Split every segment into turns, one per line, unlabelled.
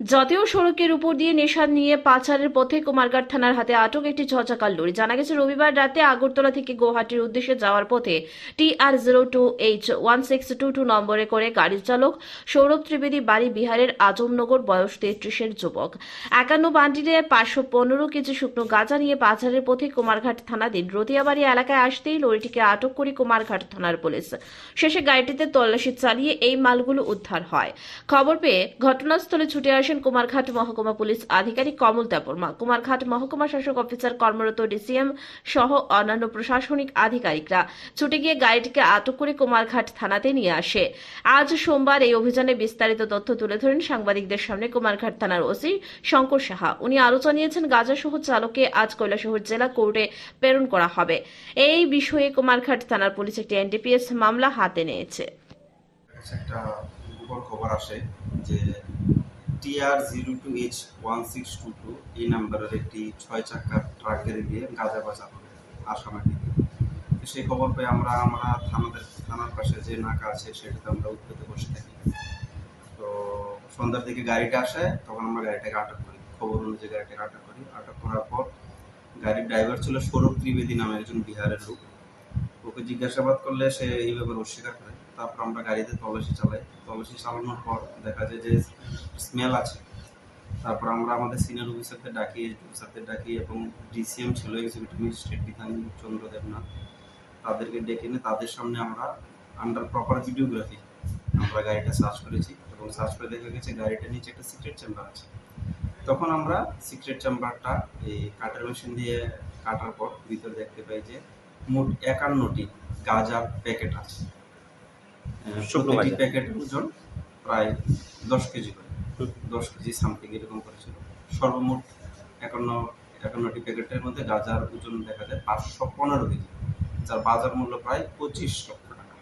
জাতীয় সড়কের উপর দিয়ে নেশা নিয়ে পাচারের পথে কুমারঘাট থানার হাতে আটক একটি ছচাকার লরি। জানা গেছে, রবিবার রাতে আগরতলা থেকে গুয়াহাটির উদ্দেশ্যে যাওয়ার পথে T R zero two H one six two two নম্বরে করে গাড়ির চালক সৌরভ ত্রিবেদী বাড়ি বিহারের আজমনগর বয়স তেত্রিশের যুবক। একান্ন বান্ডিলে পাঁচশো পনেরো কেজি শুকনো গাঁজা নিয়ে পাচারের পথে কুমারঘাট থানাধীন রতিয়াবাড়ি এলাকায় আসতেই লরিটিকে আটক করে কুমারঘাট থানার পুলিশ। শেষে গাড়িটিতে তল্লাশি চালিয়ে এই মালগুলো উদ্ধার হয়। খবর পেয়ে ঘটনাস্থলে ছুটে আসেন কুমারঘাট মহকুমা পুলিশ আধিকারিক কমল দেববর্মা। কুমারঘাট মহকুমা শাসক অফিসার কর্মরত ডিসিএম সহ অন্যান্য প্রশাসনিক আধিকারিকরা ছুটে গিয়ে গাড়িটিকে আটক করে কুমারঘাট থানাতে নিয়ে আসে। আজ সোমবার এই অভিযানে বিস্তারিত তথ্য তুলে ধরেন সাংবাদিকদের সামনে কুমারঘাট থানার ওসি শঙ্কর সাহা। উনি আরও জানিয়েছেন, গাজাসহ চালককে আজ কৈলাসহর জেলা কোর্টে প্রেরণ করা হবে। এই বিষয়ে কুমারঘাট থানার পুলিশ একটি এনডিপিএস মামলা হাতে নিয়েছে।
একটা খবর আসে যে TR zero two H one six two two এই নাম্বারের একটি ছয় চাকার ট্রাক গাড়ি দিয়ে গাঁজা বাজার আসামের দিকে সেই খবর পেয়ে আমরা আমরা থানাদের থানার পাশে যে নাকা আছে সেটাতে আমরা উঠতে বসে থাকি। তো সন্ধ্যার দিকে গাড়িটা আসে, তখন আমরা গাড়িটাকে আটক করি। খবর অনুযায়ী গাড়িটাকে আটক করি। আটক করার পর গাড়ির ড্রাইভার ছিল সৌরভ ত্রিবেদী নামে একজন বিহারের লোক। ওকে জিজ্ঞাসাবাদ করলে সে এই ব্যাপারে অস্বীকার করে। তারপর আমরা গাড়িতে তল্লাশি চালাই। তল্লাশি চালানোর পর দেখা যায় যে স্মেল আছে। তারপর আমরা আমাদের সিনিয়র অফিসারদের ডাকি অফিসারদের ডাকি এবং ডিসিএম ছিল এক্সিকিউটিভ ম্যাজিস্ট্রেট বিধান চন্দ্র দেবনাথ। তাদেরকে ডেকে এনে তাদের সামনে আমরা আন্ডার প্রপার ভিডিওগ্রাফি আমরা গাড়িটা সার্চ করেছি এবং সার্চ করে দেখা গেছে গাড়িটার নিচে একটা সিক্রেট চেম্বার আছে। তখন আমরা সিক্রেট চেম্বারটা এই কাটার মেশিন দিয়ে কাটার পর ভিতরে দেখতে পাই যে মোট একান্নটি গাজার প্যাকেট আছে। প্রতিটি
গাঁজা।
প্যাকেটের ওজন প্রায় দশ কেজি করে। দশ কেজি সামথিং এরকম করেছিল সর্বমোট একান্ন একান্নটি প্যাকেটের মধ্যে গাঁজার ওজন দেখা যায় পাঁচশো পনেরো কেজি যার বাজার মূল্য প্রায় পঁচিশ লক্ষ টাকা।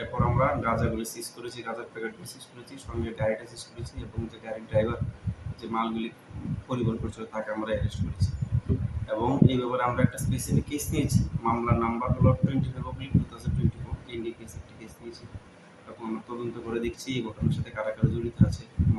এরপর আমরা গাঁজাগুলি সিজ করেছি গাঁজার প্যাকেটগুলি সিজ করেছি সঙ্গে গাড়িটা সিজ করেছি এবং যে গাড়ির ড্রাইভার যে মালগুলি পরিবহন করছিল তাকে আমরা অ্যারেস্ট করেছি। এবং এই ব্যাপারে আমরা একটা স্পেসিফিক কেস নিয়েছি। মামলার নাম্বার হলো twenty five oblique two thousand twenty four case একটি কেস নিয়েছি এখন আমরা তদন্ত করে দেখছি এই ঘটনার সাথে কারা কারা জড়িত আছে